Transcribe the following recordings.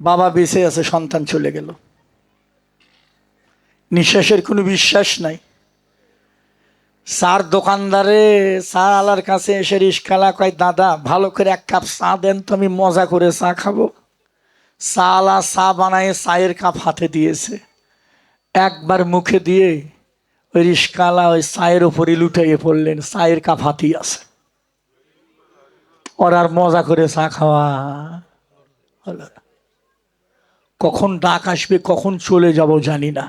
বাবা বেঁচে আছে, সন্তান চলে গেল। নিঃশ্বাসের কোনো বিশ্বাস নাই। চার দোকানদারে চা আলার কাছে এসে রিসকালা কয়, দাদা, ভালো করে এক কাপ চা দেন তো, আমি মজা করে চা খাব। চা আলা চা বানায় চায়ের কাপ হাতে দিয়েছে। একবার মুখে দিয়ে ওই রিস্কালা ওই চায়ের ওপরে লুটাইয়ে পড়লেন, চায়ের কাপ হাতেই আছে। ওর আর মজা করে চা খাওয়া হলো না। কখন ডাক আসবে, কখন চলে যাব জানি না।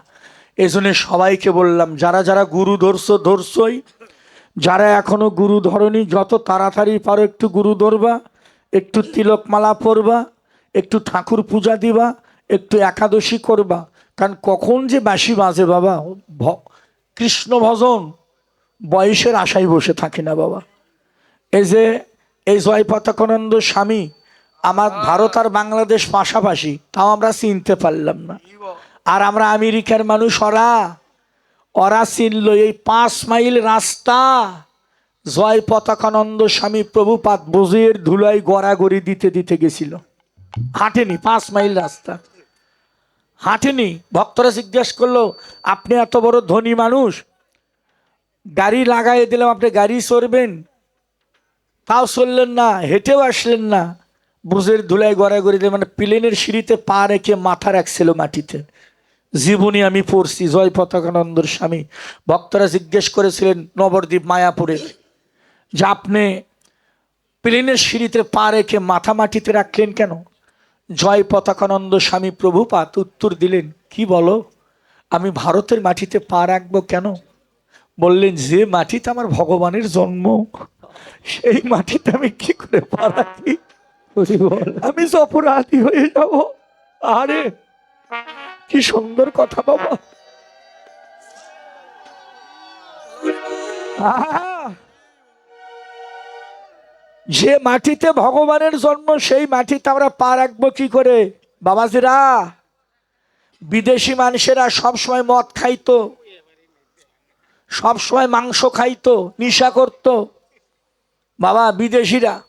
এই জন্য সবাইকে বললাম, যারা যারা গুরু ধরছো, ধরছই। যারা এখনও গুরু ধরনি, যত তাড়াতাড়ি পারো একটু গুরু ধরবা, একটু তিলকমালা পরবা, একটু ঠাকুর পূজা দিবা, একটু একাদশী করবা। কারণ কখন যে বাসি বাজে বাবা কৃষ্ণ ভজন, বয়সের আশায় বসে থাকি না বাবা। এই যে এই জয় স্বামী আমার ভারত আর বাংলাদেশ পাশাপাশি, তাও আমরা চিনতে পারলাম না। আর আমরা আমেরিকার মানুষ, ওরা ওরা চিনল এই পাঁচ মাইল রাস্তা, জয় পতাকানন্দ স্বামী প্রভুপাত বজের ধুলাই গড়াগড়ি দিতে দিতে গেছিল। হাঁটেনি পাঁচ মাইল রাস্তা। হাঁটেনি। ভক্তরা জিজ্ঞেস করল, আপনি এত বড় ধনী মানুষ, গাড়ি লাগাই দিলাম, আপনি গাড়ি চড়বেন? তাও চললেন না, হেঁটেও আসলেন না। বুঝের ধুলায় গড়াগড়ি দিয়ে মানে প্লেনের সিঁড়িতে পা রেখে মাথা রাখছিল মাটিতে। জীবনী আমি পড়ছি, জয় পতাকানন্দর স্বামী। ভক্তরা জিজ্ঞেস করেছিলেন, নবদ্বীপ মায়াপুরে, যে আপনি প্লেনের সিঁড়িতে পা রেখে মাথা মাটিতে রাখলেন কেন? জয় পতাকানন্দ স্বামী প্রভুপাত উত্তর দিলেন, কি বলো? আমি ভারতের মাটিতে পা রাখব কেন? বললেন, যে মাটিতে আমার ভগবানের জন্ম, সেই মাটিতে আমি কি করে পা রাখি? আমি অপরাধী হয়ে যাব। আরে, কি সুন্দর কথা বাবা। যে মাটিতে ভগবানের জন্ম, সেই মাটিতে আমরা পা রাখব কি করে? বাবাজিরা, বিদেশি মানুষেরা সবসময় মদ খাইতো, সবসময় মাংস খাইতো, নিশা করতো। বাবা, বিদেশিরা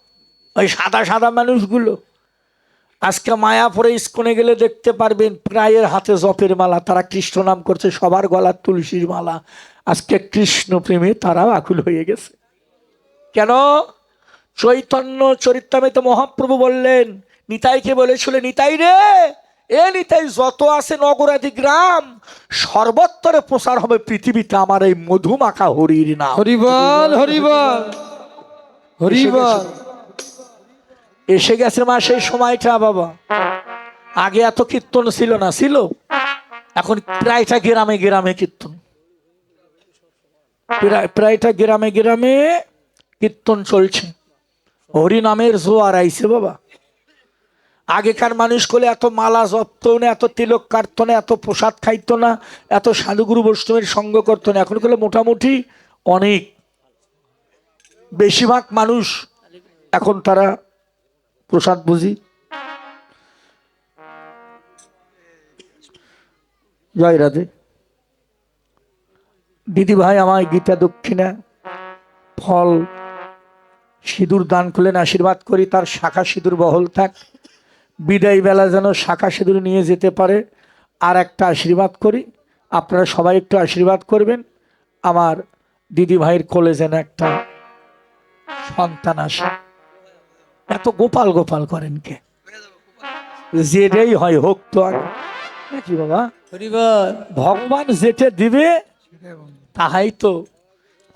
ওই সাদা সাদা মানুষগুলো। আজকে মায়াপুরে ইস্কনে গেলে দেখতে পারবেন, প্রায়ের হাতে জপের মালা, তারা কৃষ্ণ নাম করছে, সবার গলার তুলসীর মালা। আজকে কৃষ্ণ প্রেমে তারাও আকুল হয়ে গেছে। কেন? চৈতন্য চরিত্রামে তো মহাপ্রভু বললেন, নিতাইকে বলেছিল, নিতাই রে, এ নিতাই, যত আছে নগরাদি গ্রাম, সর্বত্তরে প্রসার হবে পৃথিবীতে আমার এই মধুমাখা হরির নাম। হরিবল হরিবল হরিবল। এসে গেছে মা সেই সময়টা, বাবা। আগে এত কীর্তন ছিল না, ছিল? এখন প্রায়টা গ্রামে গ্রামে কীর্তন। প্রায়, প্রায়টা গ্রামে গ্রামে কীর্তন চলছে। হরি নামের জোয়ার আইছে, বাবা। আগেকার মানুষ করলে এত মালা জপত না, এত তিলক কাটত না, এত প্রসাদ খাইতো না, এত সাধুগুরু বৈষ্ণবের সঙ্গ করতো না। এখন করলে মোটামুটি অনেক। বেশিরভাগ মানুষ এখন তারা প্রসাদ বুঝি? জয় রাধে। দিদি ভাই আমায় গীতা দক্ষিণা, ফল, সিঁদুর দান করলেন, আশীর্বাদ করি, তার শাখা সিঁদুর বহল থাক। বিদায় বেলা যেন শাখা সিঁদুর নিয়ে যেতে পারে, আর একটা আশীর্বাদ করি। আপনারা সবাই একটু আশীর্বাদ করবেন। আমার দিদি ভাইয়ের কোলে যেন একটা সন্তান আসে। এত গোপাল গোপাল করেন কে? যেটাই হয় হোক তো আর। নাকি বাবা? ভগবান যেটা দিবে তাহাই তো।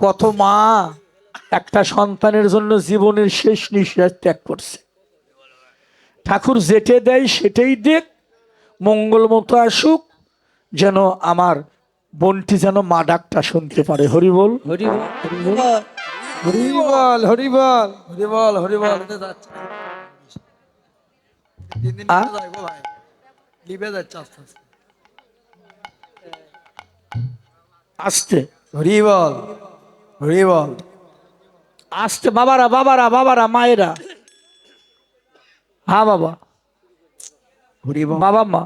কত মা একটা সন্তানের জন্য জীবনের শেষ নিঃশ্বাস ত্যাগ করছে। ঠাকুর যেটে দেয় সেটাই দেখ মঙ্গল মতো আসুক যেন আমার বোনটি যেন মা ডাকটা শুনতে পারে। হরি বল হরিবল। হরিবল হরিবল। হরিবল হরিবল। যাচ্ছে তিন দিন যাইবো ভাই। লিবে যাচ্ছে আস্তে আস্তে। আসতে। হরিবল হরিবল। আসতে বাবারা বাবারা বাবারা মায়েরা। হ্যাঁ বাবা। হরিবল। বাবা মা।